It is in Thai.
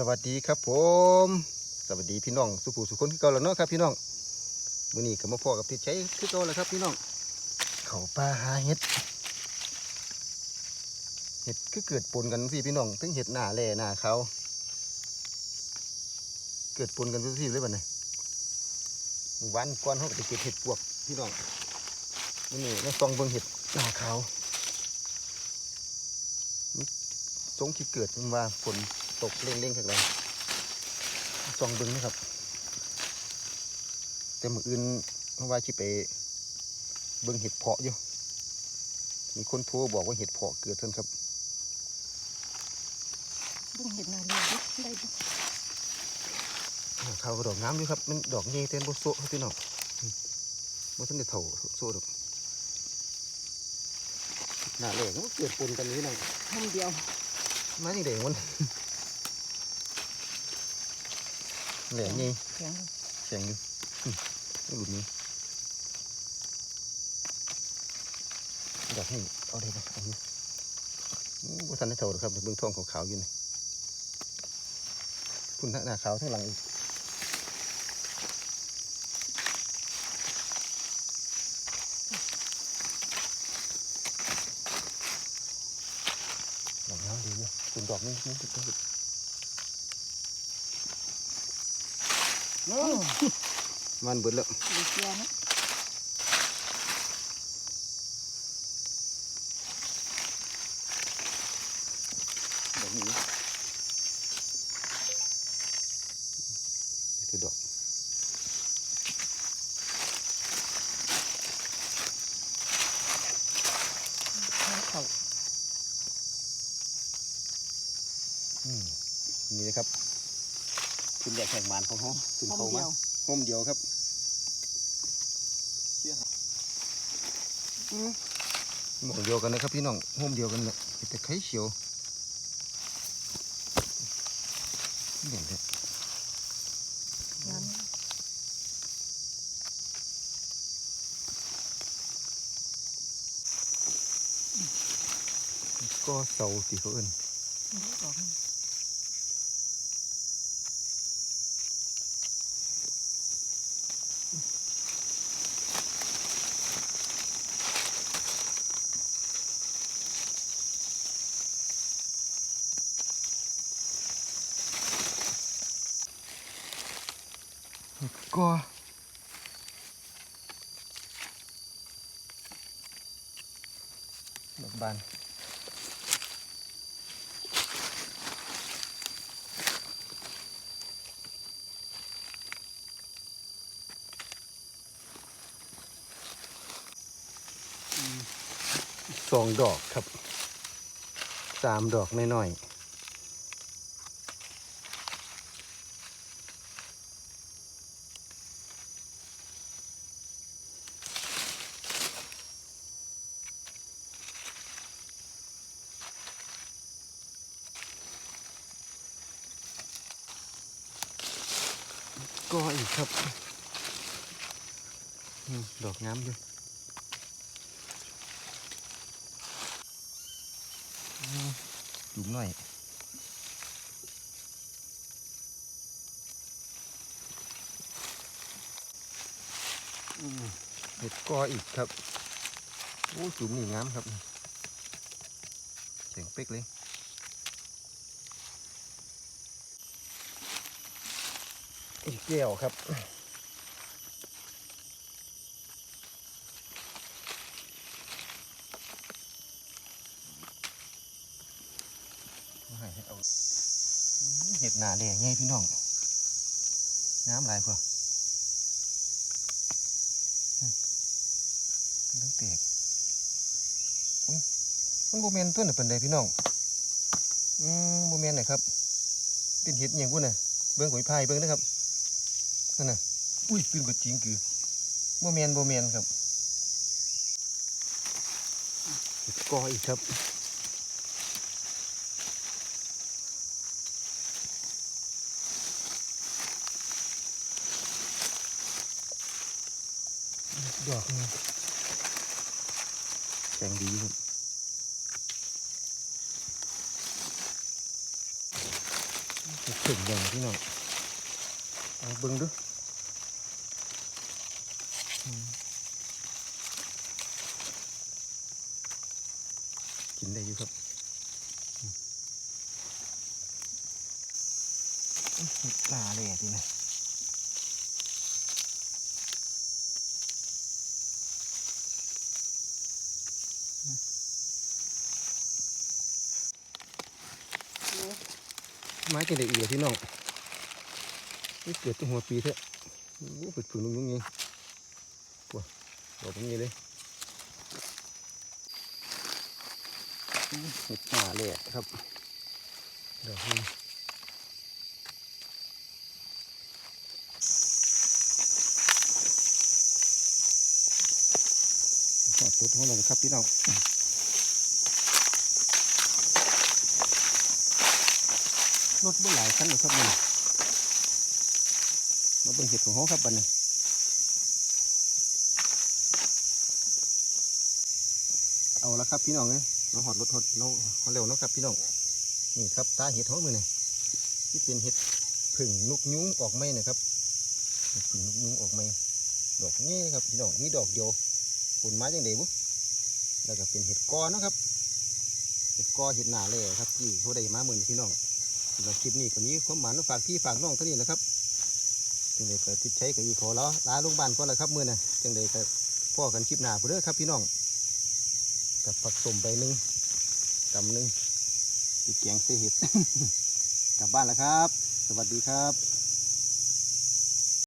สวัสดีครับผม สวัสดีพี่น้องสุภูสุคนคือเก่าแล้วเนาะครับพี่น้องมื้อนี้ก็มาพ่อกับที่ใช้คือเก่าแล้วครับพี่น้อง เขาป่าหาเห็ด เห็ดคือเกิดปนกันสิพี่น้องทั้งเห็ดหน้าแหล่หน้าเขาเกิดปนกันสิเลยบัดนี้วันก่อนเขาก็ไปเก็บเห็ดปวกพี่น้องมื้อนี้มาส่องเบิ่งเห็ดหน้าขาว สงที่เกิดมันว่าฝนตกเร่งๆข้างในส่องเบิ่งนะครับ แต่มืออื่นเพราะว่าชิไปเบิ่งเห็ดเพาะอยู่ มีคนโทรบอกว่าเห็ดเพาะเกิดเท่านครับเบิ่งเห็ดนาเรียดิได้บ่เขาก็ดอกงามอยู่ครับ มันดอกใหญ่เต้นบโซะครับพี่น้องอืมบ่ทันได้เท่าโซะดอกหน้าแหลกมันเกิดปนกันนี้นะทำเดียว มานี่เด็กมันเหลกใหญ่แข็งแข็งอยู่หลุดนี้อยากให้เอาได้ปะเอาอยู่อู้บ่ทันได้เท่าหรอครับเบื้องท้องขาวๆอยู่นี่คุณหน้าขาวทั้งหลังอีก ดอกน้ำดีอยู่คุณ ดอกนี่นี่ติดติดมันเบิดแล้วดีเกียนะดอกนี้คือดอกเขา อืม นี่นะครับคุณแดกแข่งมันของเขาคุณทำเขาเดีมายวห่มเดียวครับหมองเดียวกันนะครับพี่น้องห่มเดียวกันเลยแต่ไข่เขียวเด่นเลยงามก็เสาสีเขาเอิ้น กนี่ก็ดอกบานสองดอกครับ สามดอกน้อยๆ ก็อีกครับดอกงามอยู่จุ่มหน่อยเห็ดกออีกครับโอ้จุ่มนี่งามครับเสียงเป๊กเลย อีกแก้วครับให้เอาเห็ดหนาแดงไงพี่น้อง น้ำลายเพื่อมกำลังแตกอืมันโบเมนตัวไหนะเป็นไดพี่น้อง อืมโบเมนไหนครับ เป็นเห็ดอย่างพุ่นน่ะเบิ้องหอยพายเบิ้องนะครับ นั่นน่ะอุ้ยปืนกดจริงคือโบเมนโบเมนครับเห็ดกออีกครับดอกนี่แสงดีครับเห็ดผึ่งแดงพี่น้องเอาเบิ่งดูอืม กินได้อยู่ครับอืมเห็ดปลาเลยอะทีนะไม้จะได้อีกเหรอพี่น้องนี่เกิดตั้งหัวปีเถอะโอ้โหเปิดผึ่งลุงลุงยิงก ว่าบตรงนี้เลยอื้อเห็ดป่าเลยครับเดี๋ยวให้จอดรถให้เราครับพี่น้องรถบ่หลายคันหรอครับมันมาเบิ่งเห็ดของเขาครับบัดนี้ เอาละครับพี่น้องเอ้ยเราหอดรถหอดเราหอดเร็วเนาะครับพี่น้องนี่ครับตาเห็ดเขามือนี่ที่เป็นเห็ดผึ่งนุกยุ้งออกไหมนะครับผึ่งนุกยุ้งออกไหมดอกนี้ครับพี่น้องนี่ดอกเดียวปุ่นไม้จังเดบุแล้วก็เป็นเห็ดกอเนาะครับ เห็ดกอเห็ดหนาเลยครับที่เขาได้มาเมือนี้พี่น้องสำหรับคลิปนี้ก็มีความหมายมาฝากพี่ฝากน้องเท่านี้นะครับจังใดก็ติดใช้กับอีขอแล้วลาลุงบ้านก็แล้วครับมือนะจังใดก็พ่อกันคลิปหนาเพื่อครับพี่น้อง กับผักสมใบหนึ่งกำหนึ่งอีกแกงเสเห็ด กลับบ้านแล้วครับ สวัสดีครับ